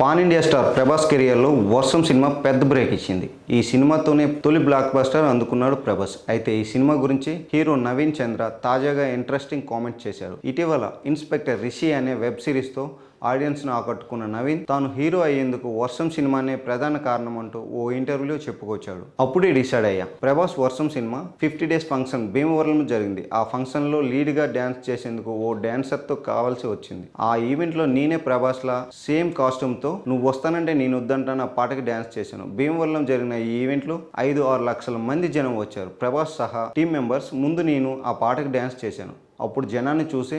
Pan India star Prabhas కెరియర్లో Varsham cinema పెద్ద break ఇచ్చింది. ఈ సినిమాతోనే తొలి బ్లాక్ బస్టర్ అందుకున్నాడు ప్రభాస్. అయితే ఈ సినిమా గురించి హీరో నవీన్ చంద్ర తాజాగా ఇంట్రెస్టింగ్ కామెంట్ చేశారు. ఇటీవల ఇన్స్పెక్టర్ రిషి అనే వెబ్ సిరీస్తో ఆడియన్స్ను ఆకట్టుకున్న నవీన్ తాను హీరో అయ్యేందుకు వర్షం సినిమానే ప్రధాన కారణం అంటూ ఓ ఇంటర్వ్యూలో చెప్పుకొచ్చాడు. అప్పుడే డిసైడ్ అయ్యా ప్రభాస్ వర్షం సినిమా ఫిఫ్టీ డేస్ ఫంక్షన్ భీమవరంలో జరిగింది. ఆ ఫంక్షన్లో లీడ్గా డ్యాన్స్ చేసేందుకు ఓ డ్యాన్సర్తో కావాల్సి వచ్చింది. ఆ ఈవెంట్లో నేనే ప్రభాస్లా సేమ్ కాస్ట్యూమ్తో తో నువ్వు వస్తానంటే నేను వద్దంటాను ఆ పాటకి డ్యాన్స్ చేశాను. భీమవరంలో జరిగిన ఈ ఈవెంట్లో ఐదు ఆరు లక్షల మంది జనం వచ్చారు. ప్రభాస్ సహా టీం మెంబర్స్ ముందు నేను ఆ పాటకి డ్యాన్స్ చేశాను. అప్పుడు జనాన్ని చూసి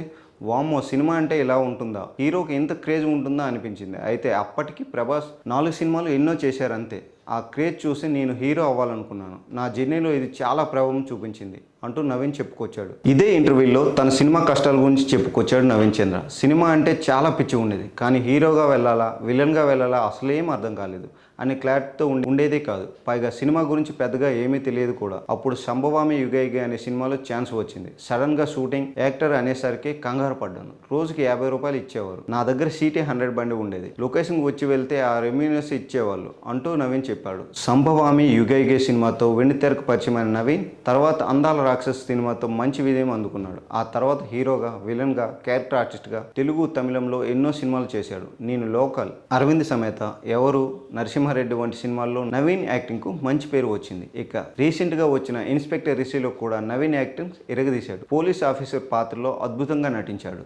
వామ్మో సినిమా అంటే ఇలా ఉంటుందా? హీరోకి ఎంత క్రేజ్ ఉంటుందా? అనిపించింది. అయితే అప్పటికి ప్రభాస్ నాలుగు సినిమాలు ఎన్నో చేశారంతే ఆ క్రేజ్ చూసి నేను హీరో అవ్వాలనుకున్నాను. నా జర్నీలో ఇది చాలా ప్రభావం చూపించింది. అంటూ నవీన్ చెప్పుకొచ్చాడు. ఇదే ఇంటర్వ్యూలో తన సినిమా కష్టాల గురించి చెప్పుకొచ్చాడు నవీన్ చంద్ర. సినిమా అంటే చాలా పిచ్చి ఉండేది కానీ హీరోగా వెళ్ళాలా విలన్గా వెళ్ళాలా అసలేం అర్థం కాలేదు. అనే క్లారిటీతో ఉండేదే కాదు. పైగా సినిమా గురించి పెద్దగా ఏమీ తెలియదు కూడా. అప్పుడు సంభవామి యుగైగే అనే సినిమాలో ఛాన్స్ వచ్చింది. సడన్గా షూటింగ్ యాక్టర్ అనేసరికి కంగారు పడ్డాను. రోజుకి యాభై రూపాయలు ఇచ్చేవారు. నా దగ్గర సీటే హండ్రెడ్ బండి ఉండేది. లొకేషన్కి వచ్చి వెళ్తే ఆ రెమ్యూనర్స్ ఇచ్చేవాళ్ళు అంటూ నవీన్ చెప్పాడు. సంభవామి యుగైగే సినిమాతో వెండితెరకు పరిచయమైన నవీన్ తర్వాత అందాల రాక్షస్ సినిమాతో మంచి విజయం అందుకున్నాడు. ఆ తర్వాత హీరోగా విలన్గా క్యారెక్టర్ ఆర్టిస్ట్గా తెలుగు తమిళంలో ఎన్నో సినిమాలు చేశాడు. నేను లోకల్ అరవింద్ సమేత ఎవరు నరసింహారెడ్డి వంటి సినిమాల్లో నవీన్ యాక్టింగ్కు మంచి పేరు వచ్చింది. ఇక రీసెంట్గా వచ్చిన ఇన్స్పెక్టర్ రిషిలో కూడా నవీన్ యాక్టింగ్ ఎరగదీశాడు. పోలీస్ ఆఫీసర్ పాత్రలో అద్భుతంగా నటించాడు.